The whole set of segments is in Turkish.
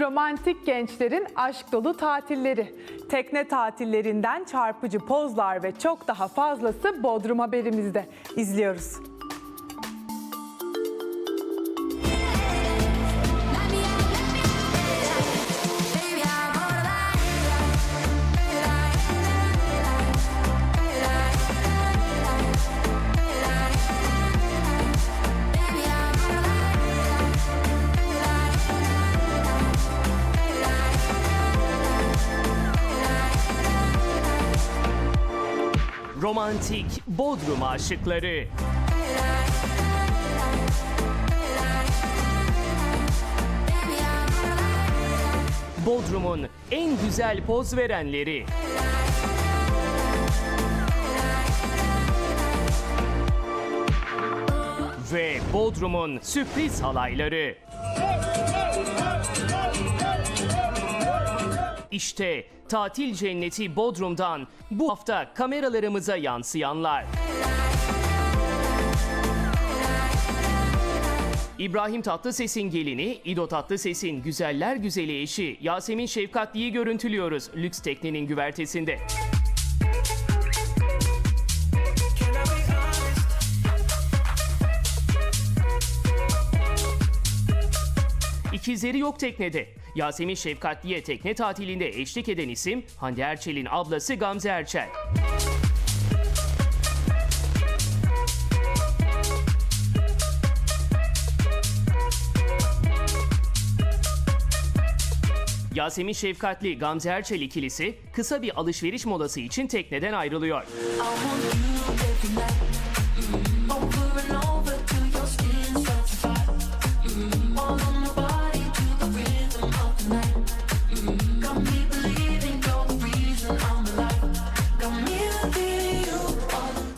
Romantik gençlerin aşk dolu tatilleri. Tekne tatillerinden çarpıcı pozlar ve çok daha fazlası Bodrum haberimizde. İzliyoruz. Romantik Bodrum aşıkları. Bodrum'un en güzel poz verenleri. Ve Bodrum'un sürpriz halayları. İşte tatil cenneti Bodrum'dan bu hafta kameralarımıza yansıyanlar. İbrahim Tatlıses'in gelini, İdo Tatlıses'in güzeller güzeli eşi Yasemin Şefkatli'yi görüntülüyoruz lüks teknenin güvertesinde. İkizleri yok teknede. Yasemin Şefkatli'ye tekne tatilinde eşlik eden isim Hande Erçel'in ablası Gamze Erçel. Yasemin Şefkatli Gamze Erçel ikilisi kısa bir alışveriş molası için tekneden ayrılıyor.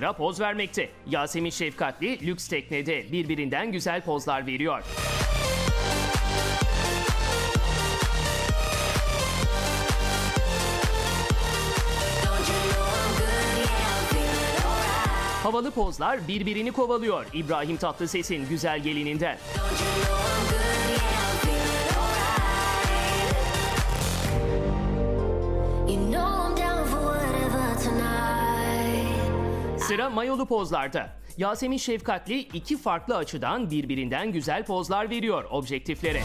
Sıra poz vermekte. Yasemin Şefkatli lüks teknede birbirinden güzel pozlar veriyor. Havalı pozlar birbirini kovalıyor İbrahim Tatlıses'in güzel gelininden. Don't you know Sıra mayolu pozlarda. Yasemin Şefkatli iki farklı açıdan birbirinden güzel pozlar veriyor objektiflere.